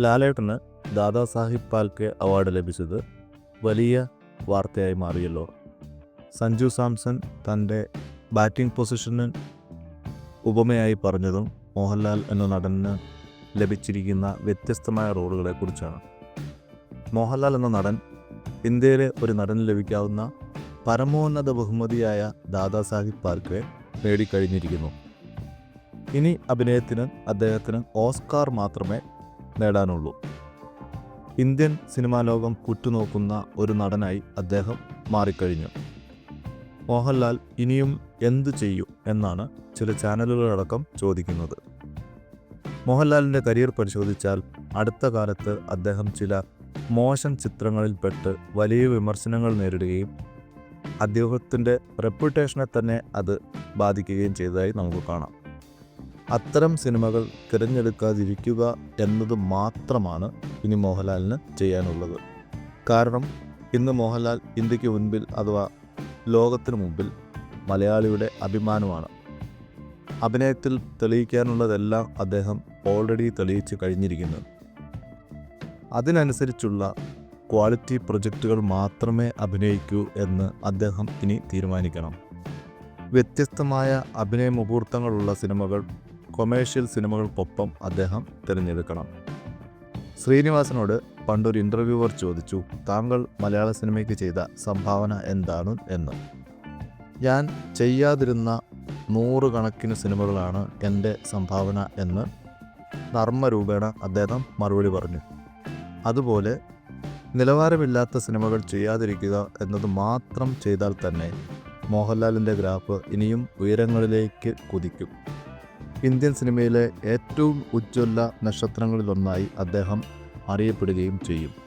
ലാലേട്ടന് Dadasaheb പാൽക്കെ award ലഭിച്ചത് വലിയ വാർത്തയായി മാറിയല്ലോ. സഞ്ജു സാംസൺ തന്റെ ബാറ്റിംഗ് പൊസിഷന് ഉപമയായി പറഞ്ഞതും മോഹൻലാൽ എന്ന നടന് ലഭിച്ചിരിക്കുന്ന വ്യത്യസ്തമായ റോളുകളെക്കുറിച്ചാണ് മോഹൻലാൽ എന്ന നടൻ ഇന്ത്യയിലെ ഒരു നടന് ലഭിക്കാവുന്ന പരമോന്നത ബഹുമതിയായ ദാദാസാഹിബ് പാൽക്കെ നേടിക്കഴിഞ്ഞിരിക്കുന്നു. ഇനി അഭിനയത്തിന് അദ്ദേഹത്തിന് ഓസ്കാർ മാത്രമേ നേടാനുള്ളൂ. ഇന്ത്യൻ സിനിമാ ലോകം ഉറ്റുനോക്കുന്ന ഒരു നടനായി അദ്ദേഹം മാറിക്കഴിഞ്ഞു. മോഹൻലാൽ ഇനിയും എന്തു ചെയ്യും എന്നാണ് ചില ചാനലുകളടക്കം ചോദിക്കുന്നത്. മോഹൻലാലിന്റെ കരിയർ പരിശോധിച്ചാൽ അടുത്ത കാലത്ത് അദ്ദേഹം ചില മോശം ചിത്രങ്ങളിൽപ്പെട്ട് വലിയ വിമർശനങ്ങൾ നേരിടുകയും അദ്ദേഹത്തിന്റെ റെപ്യൂട്ടേഷനെ തന്നെ അത് ബാധിക്കുകയും ചെയ്തതായി നമുക്ക് കാണാം. അത്തരം സിനിമകൾ തിരഞ്ഞെടുക്കാതിരിക്കുക എന്നത് മാത്രമാണ് ഇനി മോഹൻലാലിന് ചെയ്യാനുള്ളത്. കാരണം ഇന്ന് മോഹൻലാൽ ഇന്ത്യയ്ക്ക് മുൻപിൽ അഥവാ ലോകത്തിന് മുമ്പിൽ മലയാളിയുടെ അഭിമാനമാണ്. അഭിനയത്തിൽ തെളിയിക്കാനുള്ളതെല്ലാം അദ്ദേഹം ഓൾറെഡി തെളിയിച്ച് കഴിഞ്ഞിരിക്കുന്നു. അതിനനുസരിച്ചുള്ള ക്വാളിറ്റി പ്രൊജക്റ്റുകൾ മാത്രമേ അഭിനയിക്കൂ എന്ന് അദ്ദേഹം ഇനി തീരുമാനിക്കണം. വ്യത്യസ്തമായ അഭിനയ മുഹൂർത്തങ്ങളുള്ള സിനിമകൾ കൊമേഴ്ഷ്യൽ സിനിമകൾക്കൊപ്പം അദ്ദേഹം തിരഞ്ഞെടുക്കണം. ശ്രീനിവാസനോട് പണ്ടൊരു ഇന്റർവ്യൂവർ ചോദിച്ചു താങ്കൾ മലയാള സിനിമയ്ക്ക് ചെയ്ത സംഭാവന എന്താണ് എന്ന്? ഞാൻ ചെയ്യാതിരുന്ന നൂറുകണക്കിന് സിനിമകളാണ് എന്റെ സംഭാവന എന്ന് നർമ്മരൂപേണ അദ്ദേഹം മറുപടി പറഞ്ഞു. അതുപോലെ നിലവാരമില്ലാത്ത സിനിമകൾ ചെയ്യാതിരിക്കുക എന്നത് മാത്രം ചെയ്താൽ തന്നെ മോഹൻലാലിന്റെ ഗ്രാഫ് ഇനിയും ഉയരങ്ങളിലേക്ക് കുതിക്കും. ഇന്ത്യൻ സിനിമയിലെ ഏറ്റവും ഉജ്ജ്വല നക്ഷത്രങ്ങളിലൊന്നായി അദ്ദേഹം അറിയപ്പെടുകയും ചെയ്യും.